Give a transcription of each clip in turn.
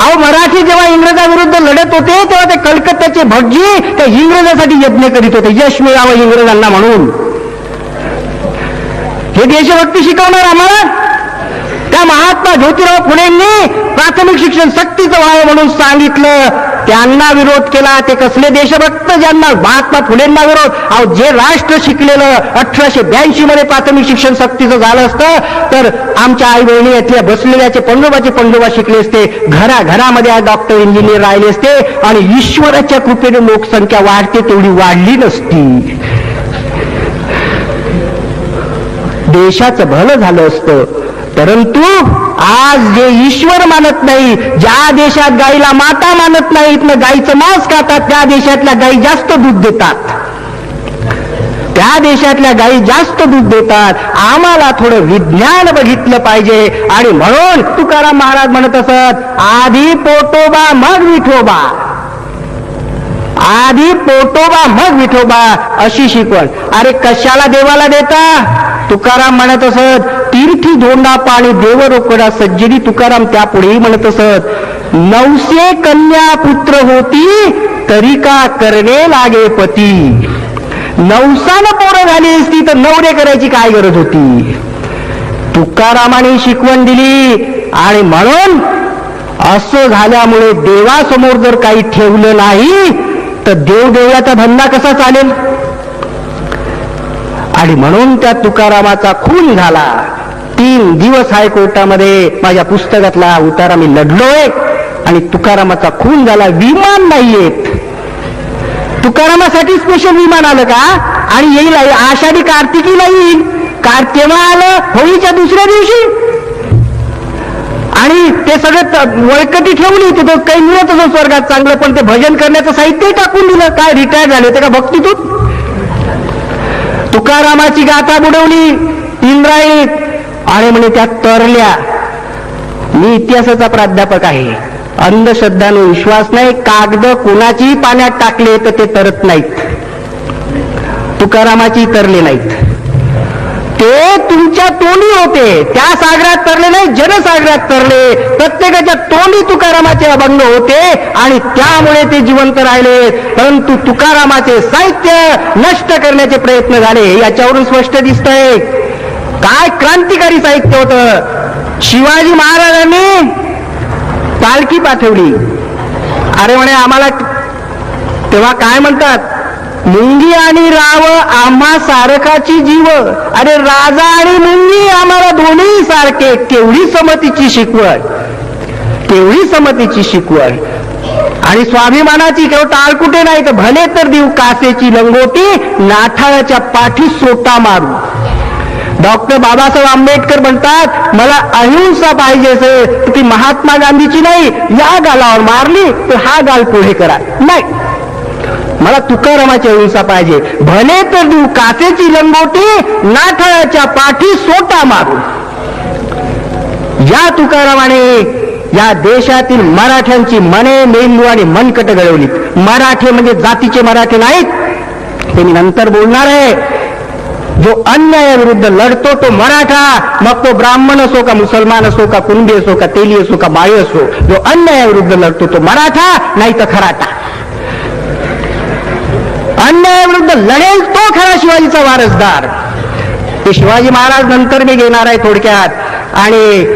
अहो मराठी जेव्हा इंग्रजाविरुद्ध लढत होते तेव्हा ते कलकत्त्याचे भटजी त्या इंग्रजासाठी यज्ञ करीत होते. यश मिळावं इंग्रजांना म्हणून. हे देशभक्ती शिकवणार आम्हाला? त्या महात्मा ज्योतिराव फुलेंनी प्राथमिक शिक्षण सक्तीचं व्हावं म्हणून सांगितलं. त्यांना विरोध केला ते कसले देशभक्त ज्यांना महात्मा फुलेंना विरोध? अहो जे राष्ट्र शिकलेलं अठराशे ब्याऐंशी मध्ये प्राथमिक शिक्षण सक्तीचं झालं असतं तर आमच्या आई बहिणी येथल्या बसलेल्याचे पंडोबाचे पंडोबा शिकले असते घराघरामध्ये आज डॉक्टर इंजिनियर राहिले असते आणि ईश्वराच्या कृपेने लोकसंख्या वाढते तेवढी वाढली नसती. देशाचं भलं झालं असतं. परंतु आज जे ईश्वर मानत नाही ज्या देशात गाईला माता मानत नाही इथनं गाईचं मांस खातात त्या देशातल्या गायी जास्त दूध देतात. त्या देशातल्या गाई जास्त दूध देतात. आम्हाला थोडं विज्ञान बघितलं पाहिजे आणि म्हणून तुकाराम महाराज म्हणत असत आधी पोटोबा मग विठोबा. आधी पोटोबा मग विठोबा अशी शिकवण. अरे कशाला देवाला देता? तुकाराम म्हणत असत तीर्थी धोंडा पाणी देव रोकडा सज्जनी तुकाराम त्यापुढेही म्हणत असत नवसे कन्या पुत्र होती तरी का करणे लागे पती? नवसानं पोरं झाली असती तर नवरे करायची काय गरज होती? तुकारामाने शिकवण दिली आणि म्हणून असं झाल्यामुळे देवासमोर जर काही ठेवलं नाही तर देवदेवळाचा धंदा कसा चालेल? आणि म्हणून त्या तुकारामाचा खून झाला. तीन दिवस हायकोर्टामध्ये माझ्या पुस्तकातला उतारा मी लढलोय आणि तुकारामाचा खून झाला. विमान नाहीयेत तुकारामासाठी स्पेशल विमान आलं का? आणि येईल आषाढी कार्तिकीला येईल. कार केव्हा आलं होळीच्या दुसऱ्या दिवशी आणि ते सगळं वळकटी ठेवली तिथं काही मिळत असं स्वर्गात चांगलं पण ते भजन करण्याचं साहित्य टाकून दिलं. काय रिटायर झाले होते का भक्तीतून? तुकारामाची गाथा बुडवली इंद्रायणीत आणि म्हणे त्या तरल्या. मी इतिहासाचा प्राध्यापक आहे. अंधश्रद्धाने विश्वास नाही कागद कोणाचीही पाण्यात टाकले तर ते तरत नाहीत. तुकारामाची तरले नाहीत. ते तुमच्या तोंडी होते. त्या सागरात तरले नाही जनसागरात तरले. प्रत्येकाच्या तोंडी तुकारामाचे अभंग होते आणि त्यामुळे ते जिवंत राहिले. परंतु तुकारामाचे साहित्य नष्ट करण्याचे प्रयत्न झाले याच्यावरून स्पष्ट दिसतंय. काय क्रांतिकारी साहित्य होतं. शिवाजी महाराजांनी पालखी पाठवली. अरे म्हणे आम्हाला तेव्हा काय म्हणतात? मुंगी आणि राव आम्हा सारखाची जीव. अरे राजा आणि मुंगी आम्हाला दोन्ही सारखे केवढी समतीची शिकवण. केवढी समतीची शिकवण. आणि स्वाभिमानाची केवळ टाळकुटे नाही तर भले तर देऊ कासेची लंगोटी नाठाळाच्या पाठी सोटा मारू. डॉक्टर बाबासाहेब आंबेडकर म्हणतात मला अहिंसा पाहिजे असेल ती महात्मा गांधीची नाही या गालावर मारली तर हा गाल पुढे करा. नाही. मला तुकारामाची अहिंसा पाहिजे. भले तर देऊ काचेची लंगोटी नाथळाच्या पाठी सोटा मारू या तुकारामाने या देशातील मराठ्यांची मने मेंदू आणि मनकट घडवली मराठे म्हणजे जातीचे मराठे नाहीत. ते मी नंतर बोलणार आहे. जो अन्यायाविरुद्ध लढतो तो मराठा. मग तो ब्राह्मण असो का मुसलमान असो का कुंडी असो का तेली असो का बाळी असो जो अन्यायाविरुद्ध लढतो तो मराठा नाही तर खराटा. अन्यायाविरुद्ध लढेल तो खरा शिवाजीचा वारसदार. ते शिवाजी महाराज नंतर मी घेणार आहे थोडक्यात. आणि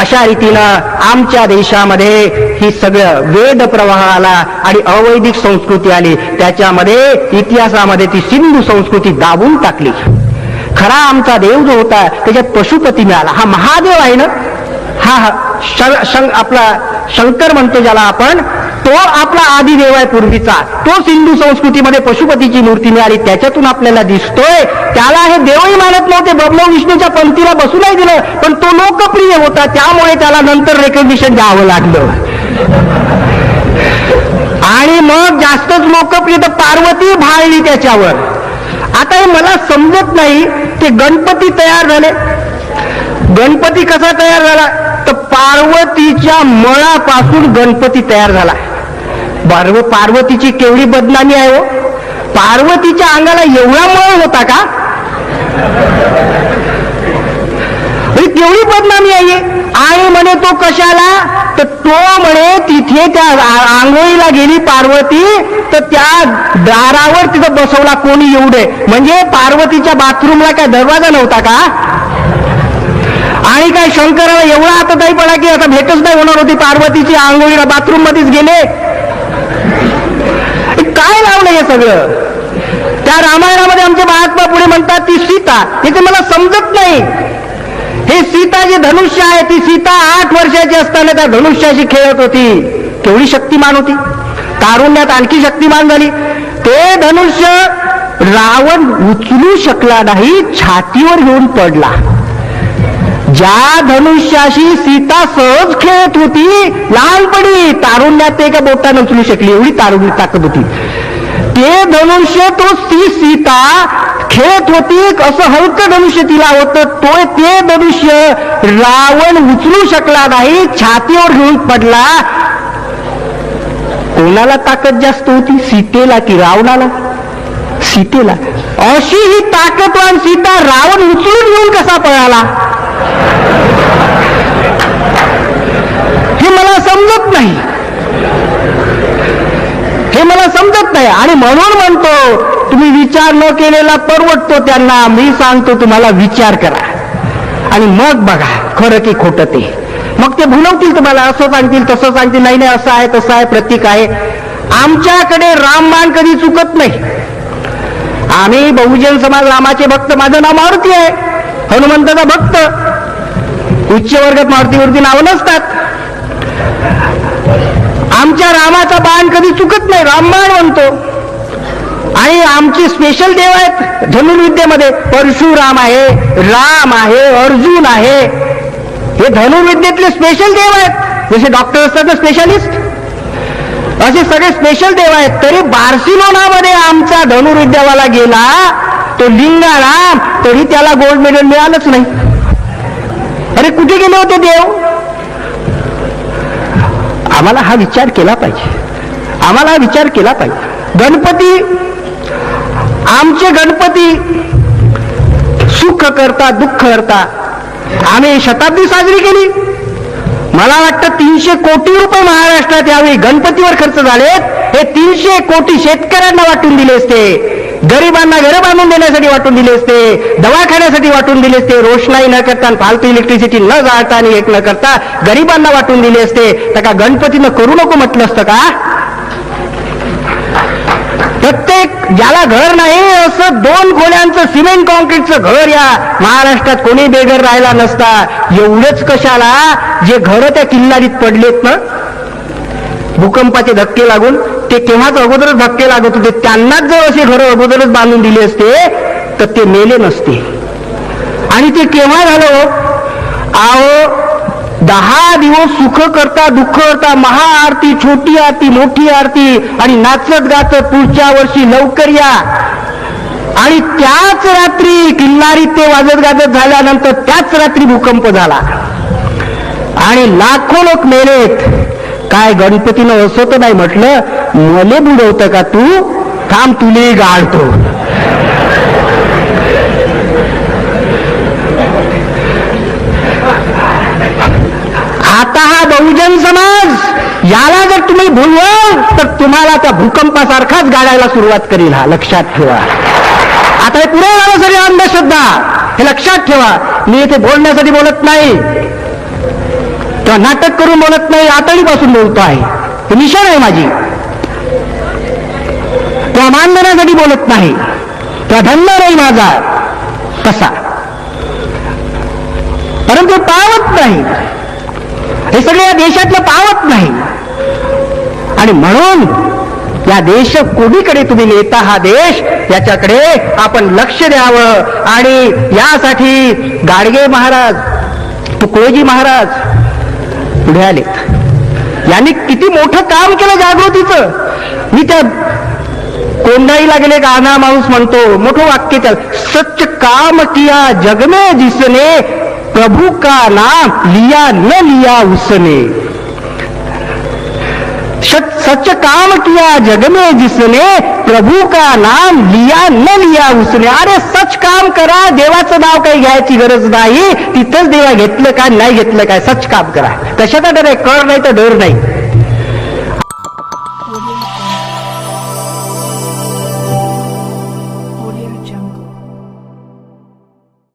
अशा रीतीनं आमच्या देशामध्ये ही सगळं वेद प्रवाह आला आणि अवैदिक संस्कृती आली. त्याच्यामध्ये इतिहासामध्ये ती सिंधू संस्कृती दाबून टाकली. खरा आमचा देव जो होता त्याच्यात पशुपती मिळाला. हा महादेव आहे ना? हा शं शं- आपला शंकर म्हणतो ज्याला आपण. तो आपला आदी देव आहे पूर्वीचा. तो सिंधू संस्कृतीमध्ये पशुपतीची मूर्ती मिळाली त्याच्यातून आपल्याला दिसतोय. त्याला हे देवही मानत नव्हते बबलो विष्णूच्या पंक्तीला बसू नाही दिलं पण तो लोकप्रिय होता त्यामुळे त्याला नंतर रेकग्निशन द्यावं लागलं. आणि मग जास्तच लोकप्रिय तर पार्वती भाळली त्याच्यावर. आता हे मला समजत नाही ते गणपती तयार झाले. गणपती कसा तयार झाला? तर पार्वतीच्या मळापासून गणपती तयार झाला. पार्व पार्वतीची केवढी बदनामी आहे हो? पार्वतीच्या अंगाला एवढा मळ होता का? केवढी बदनामी आहे आणि म्हणे तो कशाला? तर तो म्हणे तिथे त्या आंघोळीला गेली पार्वती तर त्या दारावर तिथं बसवला कोणी एवढे? म्हणजे पार्वतीच्या बाथरूमला काय दरवाजा नव्हता का? आणि काय शंकराला एवढा आता नाही पडा की आता भेटच नाही होणार होती पार्वतीची आंघोळीला. बाथरूम मध्येच गेले. काय लावलं हे सगळं? त्या रामायणामध्ये आमचे महात्मा पुढे म्हणतात ती सीता. हे ते मला समजत नाही. हे सीता जे धनुष्य आहे ती सीता आठ वर्षाची असताना त्या धनुष्याशी खेळत होती. केवढी शक्तिमान होती. तारुण्यात आणखी शक्तिमान झाली. ते धनुष्य रावण उचलू शकला नाही छातीवर घेऊन पडला. ज्या धनुष्याशी सीता सहज खेळत होती लहानपणी तारुण्यात ते एका बोटानं उचलू शकली एवढी तारुणी ताकद होती. ते धनुष्य तो ती सीता खेळत होती असं हलकं धनुष्य तिला होतं तो ते धनुष्य रावण उचलू शकला नाही छातीवर घेऊन पडला. कोणाला ताकद जास्त होती? सीतेला की रावणाला? सीतेला. अशी ही ताकदवान सीता रावण उचलून घेऊन कसा पळाला? हे मला समजत नाही. हे मला समजत नाही. आणि म्हणून म्हणतो तुम्ही विचार न केलेला परवडतो त्यांना. मी सांगतो तुम्हाला विचार करा. आणि मग बघा खरं की खोटं ते. मग ते भुलवतील तुम्हाला असं सांगतील तसं सांगतील. नाही नाही असं आहे तसं आहे प्रतीक आहे. आमच्याकडे रामबाण कधी चुकत नाही. आम्ही बहुजन समाज रामाचे भक्त. माझं नाव मारुती आहे. हनुमंताचा भक्त. उच्च वर्गात मारुतीवरती नावं नसतात. आमच्या रामाचा बाण कधी चुकत नाही रामबाण म्हणतो. आणि आमची स्पेशल देव आहेत धनुर्विद्येमध्ये परशुराम आहे राम आहे अर्जुन आहे. हे धनुर्विद्येतले स्पेशल देव आहेत. जसे डॉक्टर असतात ना स्पेशालिस्ट असे सगळे स्पेशल देव आहेत. तरी बार्सिलोनामध्ये आमचा धनुर्विद्यावाला गेला तो लिंगाराम तरी त्याला गोल्ड मेडल मिळालंच नाही. अरे कुठे गेले होते देव? आम्हाला हा विचार केला पाहिजे. आम्हाला हा विचार केला पाहिजे. गणपती आमचे गणपती सुख करता दुःख करता आम्ही शताब्दी साजरी केली. मला वाटतं तीनशे कोटी रुपये महाराष्ट्रात यावेळी गणपतीवर खर्च झालेत. हे तीनशे कोटी शेतकऱ्यांना वाटून दिले असते. गरिबांना घरं बांधून देण्यासाठी वाटून दिले असते दवाखान्यासाठी वाटून दिले असते रोषणाई न करता आणि फालतू इलेक्ट्रिसिटी न जाळता आणि एक न करता गरिबांना वाटून दिले असते. तर का गणपतीनं करू नको म्हटलं असतं का? प्रत्येक ज्याला घर नाही असं दोन खोल्यांचं सिमेंट कॉन्क्रीटचं घर या महाराष्ट्रात कोणी बेघर राहिला नसता. एवढंच कशाला? जे घर त्या किल्लारीत पडलेत ना? भूकंपाचे धक्के लागून ते केव्हाच अगोदरच धक्के लागत होते. त्यांनाच जर असे घर अगोदरच बांधून दिले असते तर ते मेले नसते. आणि ते केव्हा झालं? आहो दहा दिवस सुख करता दुःख करता महाआरती छोटी आरती मोठी आरती आणि नाचत गात पुढच्या वर्षी लवकर या. आणि त्याच रात्री किल्लारी ते वाजत गाजत झाल्यानंतर त्याच रात्री भूकंप झाला. आणि लाखो लोक मेलेत. काय गणपतीनं असं तर नाही म्हटलं मले बुडवतं का तू? थांब तुले गाळतो. आता हा बहुजन समाज याला जर तुम्ही भुलवाल तर तुम्हाला त्या भूकंपासारखाच गाडायला सुरुवात करील हा लक्षात ठेवा. आता हे पुढे झालं सगळी अंधश्रद्धा हे लक्षात ठेवा. मी इथे बोलण्यासाठी बोलत नाही. किंवा नाटक करून बोलत नाही आतडीपासून बोलतो आहे. ही निशाण आहे माझी. किंवा मानधनासाठी बोलत नाही. किंवा धंदा नाही माझा. कसा परंतु पावत नाही. हे सगळे या देशातलं पावत नाही. आणि म्हणून या देश कोणीकडे तुम्ही नेता हा देश याच्याकडे आपण लक्ष द्यावं. आणि यासाठी गाडगे महाराज तुकडोजी महाराज पुढे आलेत यांनी किती मोठं काम केलं जागृतीचं. मी त्या कोंडाईला गेले गाणा माणूस म्हणतो मोठं वाक्य त्या सच काम किया जग जिसने प्रभु का नाम लिया न लिया उसने. सच काम किया जग में जिसने प्रभू का नाम लिया न लिया उसने। अरे सच काम करा देवाचं नाव काही घ्यायची गरज नाही तिथंच देवा घेतलं काय नाही घेतलं काय सच काम करा. कशाचा डर आहे? कळ नाही तर डर नाही.